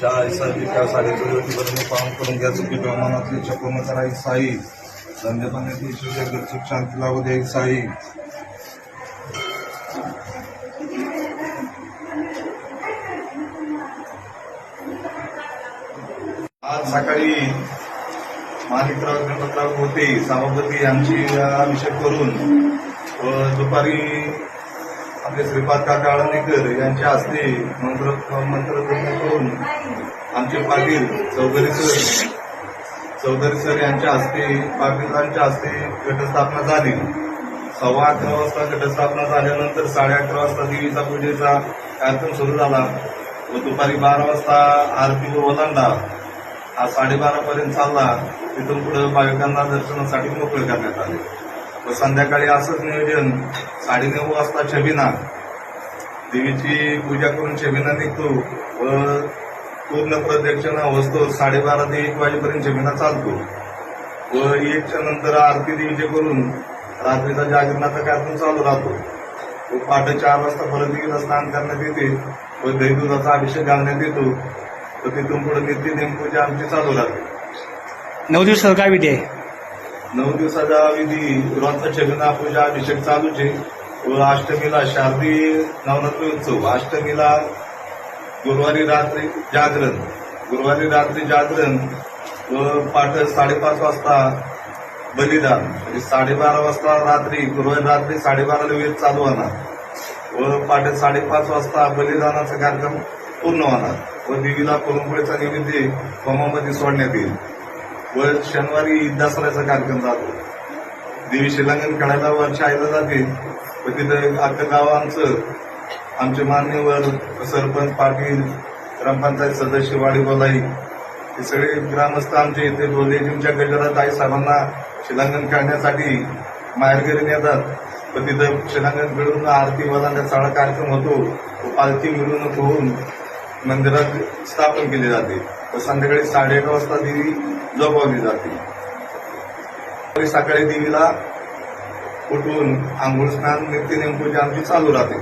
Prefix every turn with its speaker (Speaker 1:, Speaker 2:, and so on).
Speaker 1: ज्या ईसाची त्या साडेचोरी होती बरं काम करून घ्यायचं की प्रमाणातली चकोन करा साई. संध्याकाळी गरजूक शांती लागू द्या साई. आज सकाळी माणिकराव गणपतराव होते सभापती यांची अभिषेक करून दुपारी आपले श्रीपाद काका आळंदीकर यांच्या हस्ते मंत्र मंत्र करून आमचे पाटील चौधरी सर चौधरी सर यांच्या हस्ते पाटीलांच्या हस्ते घटस्थापना झाली. सव्वा अकरा वाजता घटस्थापना झाल्यानंतर साडे अकरा वाजता देवीचा पूजेचा कार्यक्रम सुरू झाला व दुपारी बारा वाजता आरती व ओलांडा हा साडेबारापर्यंत चालला. तिथून पुढे भाविकांना दर्शनासाठी मोकळे करण्यात आले. तर संध्याकाळी असंच नियोजन. साडेनऊ वाजता छबिना. देवीची पूजा करून छबिना निघतो व पूर्ण प्रदक्षिणा वस्तू साडेबारा ते एक वाजेपर्यंत छबिना चालतो. व एकच्या नंतर आरती देवीचे करून रात्रीचा जागरणाचा कार्यक्रम चालू राहतो. व पहाटे चार वाजता परत देवीला स्नान करण्यात येते व दही दुधाचा अभिषेक घालण्यात येतो. व तिथून पुढे नित्य नेमपूजा आमची चालू राहते.
Speaker 2: नऊ दिवसाचा काय विधी आहे?
Speaker 1: नऊ दिवसाचा विधी रोजचा छगना पूजा अभिषेक चालूच आहे. व अष्टमीला शारदीय नवरात्री उत्सव. अष्टमीला गुरुवारी रात्री जागरण. गुरुवारी रात्री जागरण व पाठ साडेपाच वाजता बलिदान. म्हणजे साडेबारा वाजता रात्री गुरुवारी रात्री साडेबाराला वेळ चालू होणार. व पाठ साडेपाच वाजता बलिदानाचा कार्यक्रम पूर्ण होणार. व देवीला पुरणपोळीचा निमित्त कोमामध्ये सोडण्यात येईल. व शनिवारी दसऱ्याचा कार्यक्रम जातो. देवी शिलांगण खेळायला वर्ष आयला जाते. व तिथं अख्खं गाव आमचं. आमचे मान्यवर सरपंच पाटील ग्रामपंचायत सदस्य वाडी बोलाई हे सगळे ग्रामस्थ आमचे इथे डोलेजींच्या गजरात आई साहेबांना शिलांगण खेळण्यासाठी माहेरघरी नेतात. व तिथं शिलांगण मिळून आरती वदांचा सगळा कार्यक्रम होतो. व पालखी मिळून होऊन मंदिरात स्थापन केली जाते. तर संध्याकाळी साडेआठ वाजता देवी जोपावली जाते. सकाळी देवीला उठून आंघोळ स्नान नित्य नेमपूजा आमची चालू राहते.